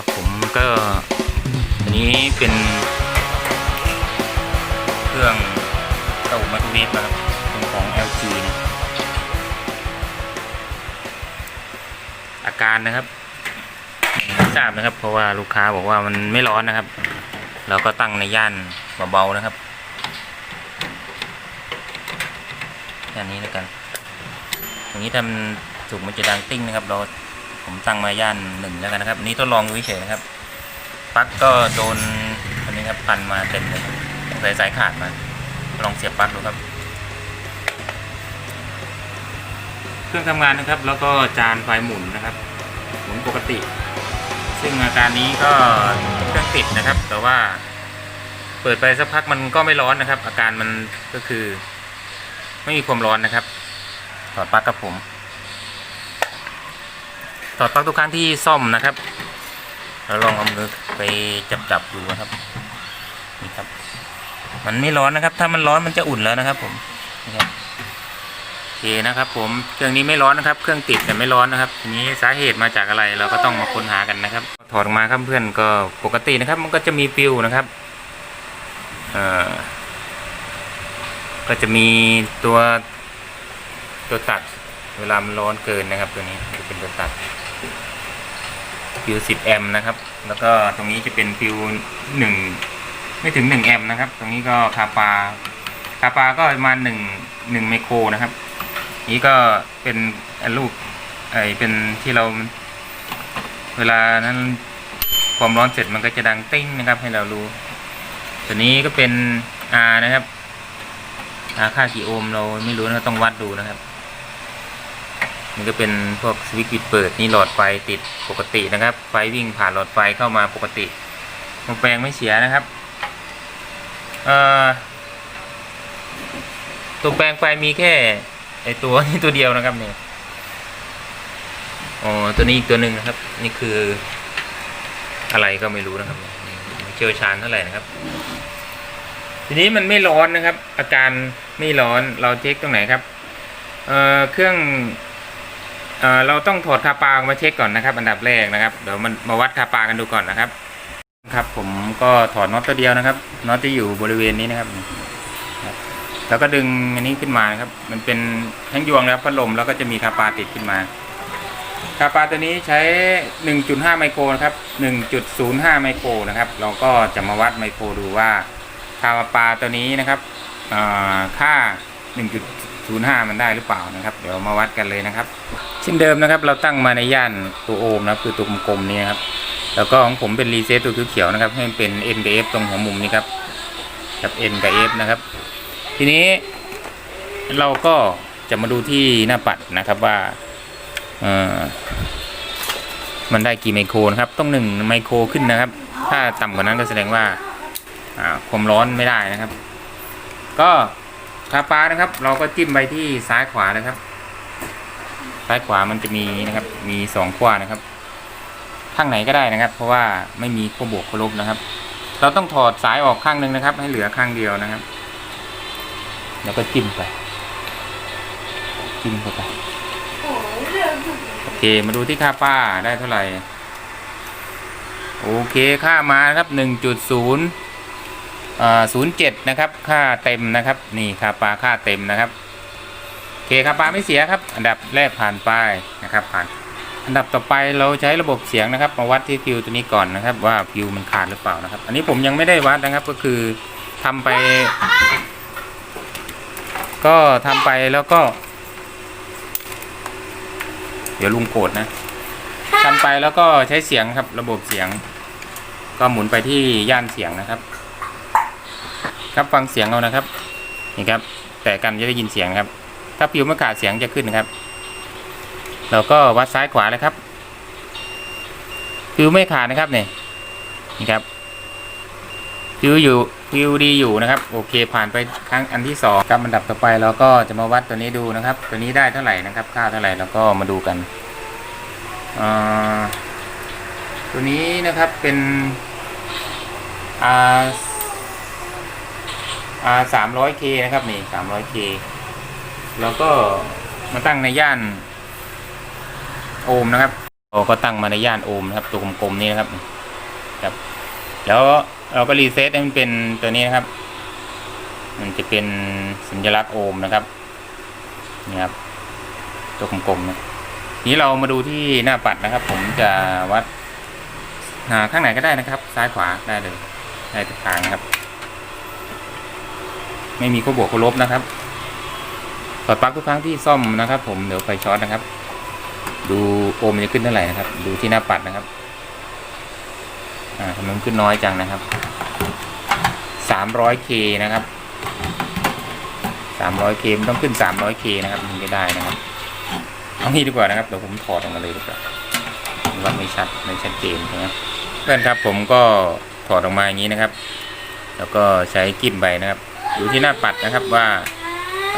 ครับ ผมก็อันนี้เป็นเครื่องเตาไมโครเวฟนะครับเป็นของ LG นะอาการนะครับไม่ทราบนะครับ เพราะว่าลูกค้าบอกว่ามันไม่ร้อนนะครับ เราก็ตั้งในย่านเบาๆนะครับย่านนี้แล้วกัน อย่างนี้ทำถูกมันจะดังติ้งนะครับเรา ผมตั้งมาย่านหนึ่งแล้วกันนะครับ นี้ทดลองดูเฉยนะครับปลั๊กก็โดนอันนี้ครับพันมาเต็มเลยสายสายขาดมาลองเสียบปลั๊กดูครับ เครื่องทำงานนะครับ แล้วก็จานไฟหมุนนะครับ หมุนปกติ ซึ่งอาการนี้ก็เครื่องติดนะครับ แต่ว่า เปิดไปสักพักมันก็ไม่ร้อนนะครับ อาการมันก็คือ ไม่มีความร้อนนะครับถอดปลั๊กกับผม ถอดปลั๊กทุกครั้งที่ซ่อมนะครับแล้วลองเอามือไปจับจับๆดูนะครับนี่ครับ มันไม่ร้อนนะครับ ถ้ามันร้อนมันจะอุ่นแล้วนะครับ ผมนี่ครับโอเคนะครับ ผมเครื่องนี้ไม่ร้อนนะครับ เครื่องติดแต่ไม่ร้อนนะครับทีนี้สาเหตุมาจากอะไรเราก็ต้องมาค้นหากันนะครับ ถอดออกมาครับเพื่อนก็ปกตินะครับ มันก็จะมีปิวนะครับเอ่อก็จะมีตัวตัวตัดเวลามันร้อนเกินนะครับ ตัวนี้จะเป็นตัวตัด ฟิว 10 แอมป์นะครับ แล้วก็ตรงนี้จะเป็นฟิวหนึ่งไม่ถึง 1 แอมป์นะครับ ตรงนี้ก็คาปาคาปาก็ประมาณหนึ่งหนึ่งไมโครนะครับ นี้ก็เป็นลูกไอเป็นที่เราเวลานั้นความร้อนเสร็จมันก็จะดังติ้งนะครับ ให้เรารู้ตัวนี้ก็เป็น R นะครับ R ค่ากี่โอห์มเราไม่รู้นะต้องวัดดูนะครับ นี่ก็เป็นพวกสวิตช์ปิดเปิดนี่หลอดไฟติดปกตินะครับ ไฟวิ่งผ่านหลอดไฟเข้ามาปกติตัวแปลงไม่เสียนะครับเอ่อตัวแปลงไฟมีแค่ไอตัวนี้ตัวเดียวนะครับเนี่ยอ๋อตัวนี้อีกตัวหนึ่งนะครับ นี่คืออะไรก็ไม่รู้นะครับไม่เชี่ยวชาญเท่าไหร่นะครับ ทีนี้มันไม่ร้อนนะครับ อาการไม่ร้อนเราเช็คตรงไหนครับเอ่อเครื่อง เราต้องถอดคาปาออกมาเช็คก่อนนะครับ อันดับแรกนะครับเดี๋ยวมันมาวัดคาปากันดูก่อนนะครับ ครับผมก็ถอดน็อตตัวเดียวนะครับน็อตที่อยู่บริเวณนี้นะครับ แล้วก็ดึงอันนี้ขึ้นมานครับ มันเป็นแท่งยวงนะครับพัดลมแล้วก็จะมีคาปาติดขึ้นมาคาปาตัวนี้ใช้ 1.5 ไมโครนะครับ 1.05 ไมโครนะครับ เราก็จะมาวัดไมโครดูว่าคาปาตัวนี้นะครับอ่อค่า 0.5 มันได้หรือเปล่านะครับ เดี๋ยวมาวัดกันเลยนะครับ เช่นเดิมนะครับ เราตั้งมาในย่านตัวโอห์มนะครับคือตัวกลมๆนี้ครับแล้วก็ของผมเป็นรีเซ็ตตัวเขียวๆนะครับ ให้เป็น N กับ F ตรงหัวมุมนี้ครับกับ N กับ F นะครับ ทีนี้เราก็จะมาดูที่หน้าปัดนะครับว่ามันได้กี่ไมโครนะครับ ต้องหนึ่งไมโครขึ้นนะครับ ถ้าต่ำกว่านั้นก็แสดงว่าความร้อนไม่ได้นะครับ ก็ คาปานะครับ เราก็จิ้มไปที่ซ้ายขวานะครับ ซ้ายขวามันจะมีนะครับ มีสองขั้วนะครับข้างไหนก็ได้นะครับ เพราะว่าไม่มีขั้วบวกขั้วลบนะครับ เราต้องถอดสายออกข้างหนึ่งนะครับ ให้เหลือข้างเดียวนะครับ แล้วก็จิ้มไป จิ้มเข้าไปโอเค มาดูที่ค่าป้าได้เท่าไหร่ โอเค ค่ามาครับหนึ่งจุดศูนย์ ศูนย์เจ็ดนะครับค่าเต็มนะครับนี่ค่าปลาค่าเต็มนะครับโอเคค่าปลาไม่เสียครับ อันดับแรกผ่านไปนะครับผ่าน อันดับต่อไปเราใช้ระบบเสียงนะครับ มาวัดที่ฟิวตัวนี้ก่อนนะครับ ว่าฟิวมันขาดหรือเปล่านะครับ อันนี้ผมยังไม่ได้วัดนะครับก็คือทำไป ก็ทำไปแล้วก็ เดี๋ยวลุงโกรธนะทำไปแล้วก็ใช้เสียงครับ ระบบเสียง ก็หมุนไปที่ย่านเสียงนะครับ ครับฟังเสียงเอานะครับนี่ครับ แต่กันจะได้ยินเสียงครับ ถ้าฟิวไม่ขาดเสียงจะขึ้นนะครับ เราก็วัดซ้ายขวาเลยครับฟิวไม่ขาดนะครับเนี่ยนี่ครับฟิวอยู่ฟิวดีอยู่นะครับ โอเค ผ่านไปครั้งอันที่สองครับอันดับต่อไปเราก็จะมาวัดตัวนี้ดูนะครับ ตัวนี้ได้เท่าไหร่นะครับ ค่าเท่าไหร่เราก็มาดูกันตัวนี้นะครับเป็นอ่า อ่าสามร้อยเคนะครับนี่สามร้อยเคแล้วก็มาตั้งในย่าน โอห์มนะครับเราก็ตั้งมาในย่านโอห์มนะครับ ตัวกลมๆนี้นะครับครับ แล้วเราก็รีเซ็ตให้มันเป็นตัวนี้นะครับ มันจะเป็นสัญลักษณ์โอห์มนะครับนี่ครับ ตัวกลมๆนะทีนี้เรามาดูที่หน้าปัดนะครับ ผมจะวัดหาข้างไหนก็ได้นะครับ ซ้ายขวาได้เลยได้ทุกทางครับ ไม่มีข้อบวกข้อลบนะครับถอดปลั๊กทุกครั้งที่ซ่อมนะครับ ผมเดี๋ยวไฟช็อตนะครับ ดูโอห์มจะขึ้นเท่าไหร่นะครับ ดูที่หน้าปัดนะครับอ่าทำไมมันขึ้นน้อยจังนะครับ 300k นะครับ 300k มันต้องขึ้น 300k นะครับถึงจะได้นะครับเอางี้ดีกว่านะครับเดี๋ยวผมถอดออกมาเลยดีกว่าว่าไม่ชัดไม่ชัดเจนนะครับเพื่อนครับผมก็ถอดออกมาอย่างนี้นะครับ แล้วก็ใช้กิ้มไปนะครับ ดูที่หน้าปัดนะครับว่า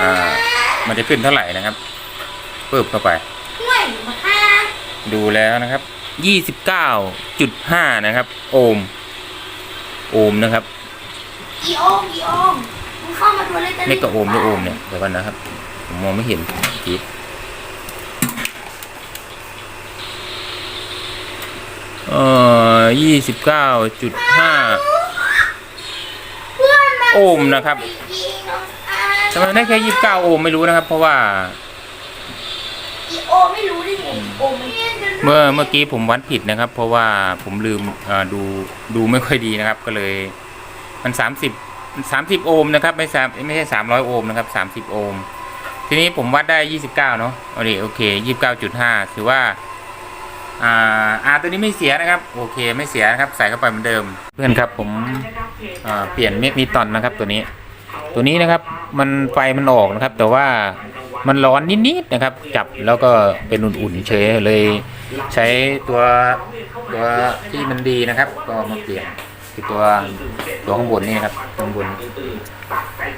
อ่ามันจะขึ้นเท่าไหร่นะครับปึ๊บเข้าไปห่วยมาค่ะดูแล้วนะครับยี่สิบเก้าจุดห้านะครับ โอห์มโอห์มนะครับอีโอมอีโอมมึงเข้ามาดูเลยจะไม่ก็โอห์มหรือโอห์มเนี่ยเดี๋ยวก่อนนะครับ ผมมองไม่เห็นทีเอ่อยี่สิบเก้าจุดห้าเพื่อนมัน โอห์มนะครับอีน้องอาทำไมได้แค่ยี่สิบเก้าโอห์มไม่รู้นะครับ เพราะว่าอีโอไม่รู้ได้ไงอีโอไม่เมื่อเมื่อกี้ผมวัดผิดนะครับ เพราะว่าผมลืมเอ่อดูดูไม่ค่อยดีนะครับ ก็เลยมันสามสิบสามสิบโอห์มนะครับ ไม่สามไม่ใช่สามร้อยโอห์มนะครับสามสิบโอห์มทีนี้ผมวัดได้ยี่สิบเก้าเนาะเอาดิโอเคยี่สิบเก้าจุดห้าถือว่าอ่าอาตัวนี้ไม่เสียนะครับ โอเค ไม่เสียนะครับ ใส่เข้าไปเหมือนเดิม เพื่อนครับผมอ่า เปลี่ยนเมกนิตอนนะครับตัวนี้ ตัวนี้นะครับมันไฟมันออกนะครับ แต่ว่ามันร้อนนิดๆนะครับ จับแล้วก็เป็นอุ่นๆเฉยเลยใช้ตัวตัวที่มันดีนะครับ ก็มาเปลี่ยนคือตัวตัวข้างบนนี่นะครับข้างบน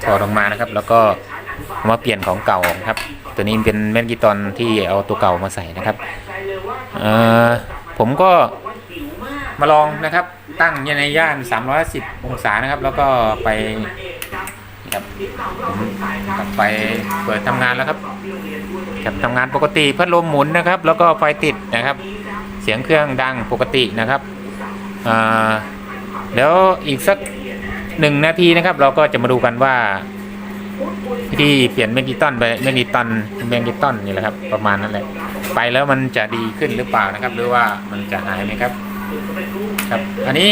ถอดออกมานะครับ แล้วก็มาเปลี่ยนของเก่าครับ ตัวนี้เป็นแมกนิตอนที่เอาตัวเก่ามาใส่นะครับเออผมก็ มาลองนะครับตั้งในย่าน 310 องศานะครับ แล้วก็ไปครับผมกลับไปเปิดทำงานแล้วครับครับทำงานปกติพัดลมหมุนนะครับ แล้วก็ไฟติดนะครับ เสียงเครื่องดังปกตินะครับอ่าแล้วอีกสักหนึ่งนาทีนะครับ เราก็จะมาดูกันว่าที่เปลี่ยนเมกิตอนไปเมกิตอนเมกิตอนนี่แหละครับ ประมาณนั้นแหละไปแล้วมันจะดีขึ้นหรือเปล่านะครับ หรือว่ามันจะหายไหมครับ ครับ อันนี้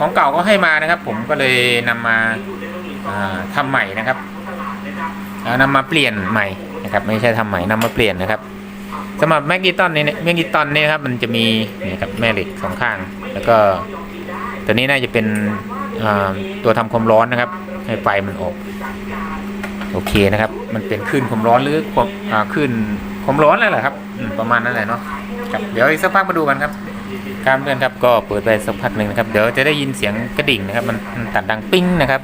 ของเก่าก็ให้มานะครับ ผมก็เลยนำมาทำใหม่นะครับเอานำมาเปลี่ยนใหม่นะครับ ไม่ใช่ทำใหม่นำมาเปลี่ยนนะครับสำหรับแมกนิตอนนี่แมกนิตอนนี่ครับมันจะมีนี่ครับแม่เหล็กสองข้าง แล้วก็ตัวนี้น่าจะเป็นตัวทำความร้อนนะครับ ให้ไฟมันออกโอเคนะครับ มันเป็นคลื่นความร้อนหรือความคลื่นความร้อนอะไรแหละครับ ประมาณนั้นแหละเนาะครับเดี๋ยวอีกสักพักมาดูกันครับ ครับเพื่อนครับก็เปิดไปสักพักหนึ่งนะครับ เดี๋ยวจะได้ยินเสียงกระดิ่งนะครับ มันตัดดังปิ้งนะครับ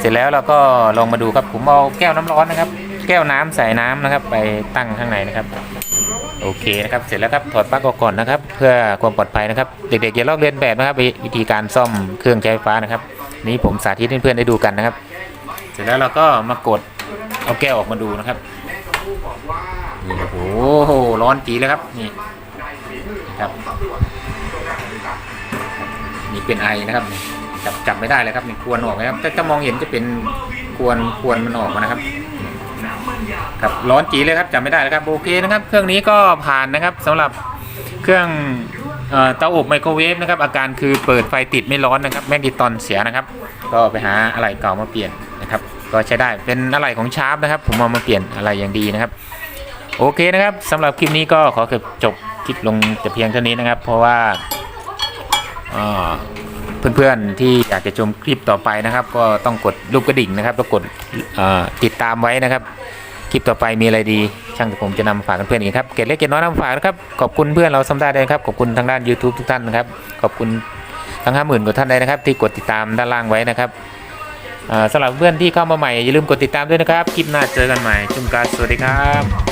เสร็จแล้วเราก็ลองมาดูครับผมเอาแก้วน้ำร้อนนะครับ แก้วน้ำใส่น้ำนะครับ ไปตั้งข้างในนะครับ โอเคนะครับ เสร็จแล้วครับถอดปลั๊กออกก่อนนะครับ เพื่อความปลอดภัยนะครับ เด็กๆอย่าลอกเลียนแบบนะครับวิธีการซ่อมเครื่องใช้ไฟฟ้านะครับ นี้ผมสาธิตให้เพื่อนๆได้ดูกันนะครับ เสร็จแล้วเราก็มากดเอาแก้วออกมาดูนะครับนี่โอ้โหร้อนจีเลยครับนี่ ครับนี่เป็นไอนะครับจับจับไม่ได้เลยครับนี่ควรออกนะครับถ้าจะมองเห็นจะเป็นควรควรมันออกมานะครับครับร้อนจีเลยครับจับไม่ได้เลยครับโอเคนะครับ เครื่องนี้ก็ผ่านนะครับสำหรับเครื่องเตาอบไมโครเวฟนะครับอาการคือเปิดไฟติดไม่ร้อนนะครับแมกนิตอนเสียนะครับ ก็ไปหาอะไรเก่ามาเปลี่ยนนะครับ ก็ใช้ได้เป็นอะไรของชาร์ปนะครับ ผมเอามาเปลี่ยนอะไรอย่างดีนะครับ โอเคนะครับสำหรับคลิปนี้ก็ขอเก็บจบ คลิปลงแต่เพียงเท่านี้นะครับ เพราะว่าเพื่อนๆที่อยากจะชมคลิปต่อไปนะครับ ก็ต้องกดรูปกระดิ่งนะครับต้องกดติดตามไว้นะครับ คลิปต่อไปมีอะไรดี ช่างแต่ผมจะนำมาฝากเพื่อนๆอีกครับเกร็ดเล็กเกร็ดน้อยนำฝากนะครับขอบคุณเพื่อนเราซ้ำได้เลยนะครับขอบคุณทางด้าน YouTube ทุกท่านนะครับขอบคุณทั้ง50,000กว่าท่านเลยนะครับ ที่กดติดตามด้านล่างไว้นะครับอ่าสำหรับเพื่อนที่เข้ามาใหม่อย่าลืมกดติดตามด้วยนะครับ คลิปหน้าเจอกันใหม่จุมการสวัสดีครับ